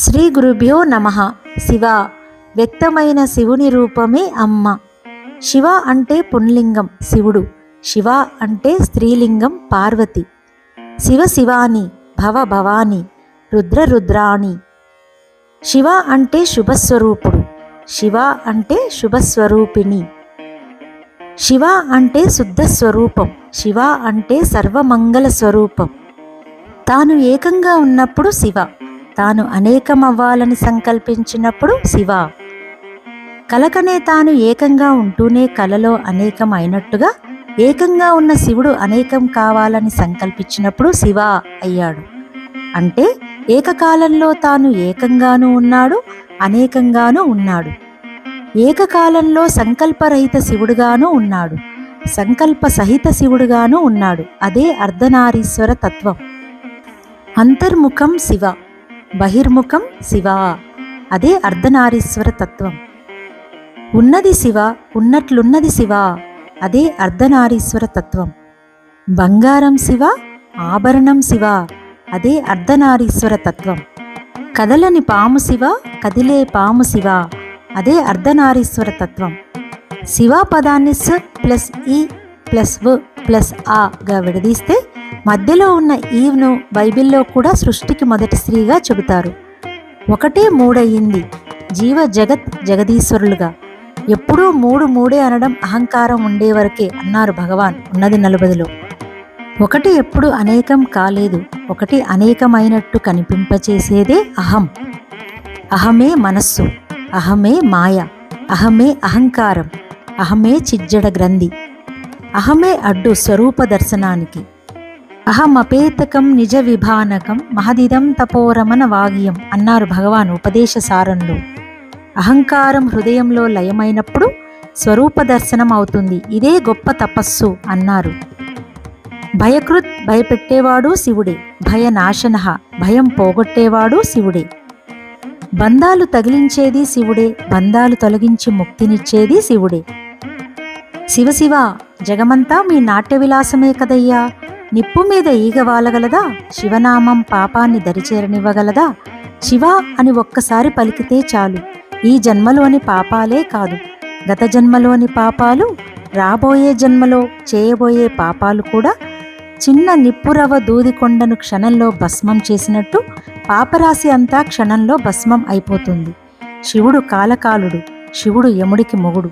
శ్రీ గురుభ్యో నమ. శివ వ్యక్తమైన శివుని రూపమే అమ్మ. శివ అంటే పుణ్లింగం శివుడు. శివ అంటే స్త్రీలింగం పార్వతి. శివ శివాని భవ భవాని రుద్ర రుద్రాణి. శివ అంటే శుభస్వరూపుడు. శివ అంటే శుభస్వరూపిణి. శివ అంటే శుద్ధ స్వరూపం. శివ అంటే సర్వమంగళ స్వరూపం. తాను ఏకంగా ఉన్నప్పుడు శివ. తాను అనేకమవ్వాలని సంకల్పించినప్పుడు శివ. కలకనే తాను ఏకంగా ఉంటూనే కలలో అనేకం అయినట్టుగా ఏకంగా ఉన్న శివుడు అనేకం కావాలని సంకల్పించినప్పుడు శివ అయ్యాడు. అంటే ఏకకాలంలో తాను ఏకంగానూ ఉన్నాడు అనేకంగానూ ఉన్నాడు. ఏకకాలంలో సంకల్పరహిత శివుడుగాను ఉన్నాడు సంకల్ప సహిత శివుడుగాను ఉన్నాడు. అదే అర్ధనారీశ్వర తత్వం. అంతర్ముఖం శివ. బహిర్ముఖం శివ. అదే అర్ధనారీశ్వర తత్వం. ఉన్నది శివ ఉన్నట్లున్నది శివ. అదే అర్ధనారీశ్వర తత్వం. బంగారం శివ ఆభరణం శివ. అదే అర్ధనారీశ్వర తత్వం. కదలని పాము శివ కదిలే పాము శివ. అదే అర్ధనారీశ్వర తత్వం. శివ పదాన్ని స ప్లస్ ఈ ప్లస్ వ్ ప్లస్ ఆగా విడదీస్తే మధ్యలో ఉన్న ఈవ్ను బైబిల్లో కూడా సృష్టికి మొదటి స్త్రీగా చెబుతారు. ఒకటే మూడయ్యింది జీవ జగత్ జగదీశ్వరులుగా. ఎప్పుడూ మూడు మూడే అనడం అహంకారం ఉండేవరకే అన్నారు భగవాన్ ఉన్నది నలుబదిలో. ఒకటి ఎప్పుడు అనేకం కాలేదు. ఒకటి అనేకమైనట్టు కనిపింపచేసేదే అహం. అహమే మనస్సు. అహమే మాయ. అహమే అహంకారం. అహమే చిజ్జడ గ్రంథి. అహమే అడ్డు స్వరూప దర్శనానికి. అహమపేతకం నిజ విభానకం మహదిదం తపోరమణ వాగ్యం అన్నారు భగవాన్ ఉపదేశ సారంలో అహంకారం హృదయంలో లయమైనప్పుడు స్వరూప దర్శనం అవుతుంది. ఇదే గొప్ప తపస్సు అన్నారు. భయకృత్ భయపెట్టేవాడు శివుడే. భయనాశన భయం పోగొట్టేవాడు శివుడే. బంధాలు తగిలించేది శివుడే. బంధాలు తొలగించి ముక్తినిచ్చేది శివుడే. శివశివ జగమంతా మీ నాట్య విలాసమే కదయ్యా. నిప్పు మీద ఈగ వాలగలదా? శివనామం పాపాన్ని దరిచేరనివ్వగలదా? శివ అని ఒక్కసారి పలికితే చాలు. ఈ జన్మలోని పాపాలే కాదు. గత జన్మలోని పాపాలు రాబోయే జన్మలో చేయబోయే పాపాలు కూడా చిన్న నిప్పురవ దూదికొండను క్షణంలో భస్మం చేసినట్టు పాపరాశి అంతా క్షణంలో భస్మం అయిపోతుంది. శివుడు కాలకాలుడు. శివుడు యముడికి మొగుడు.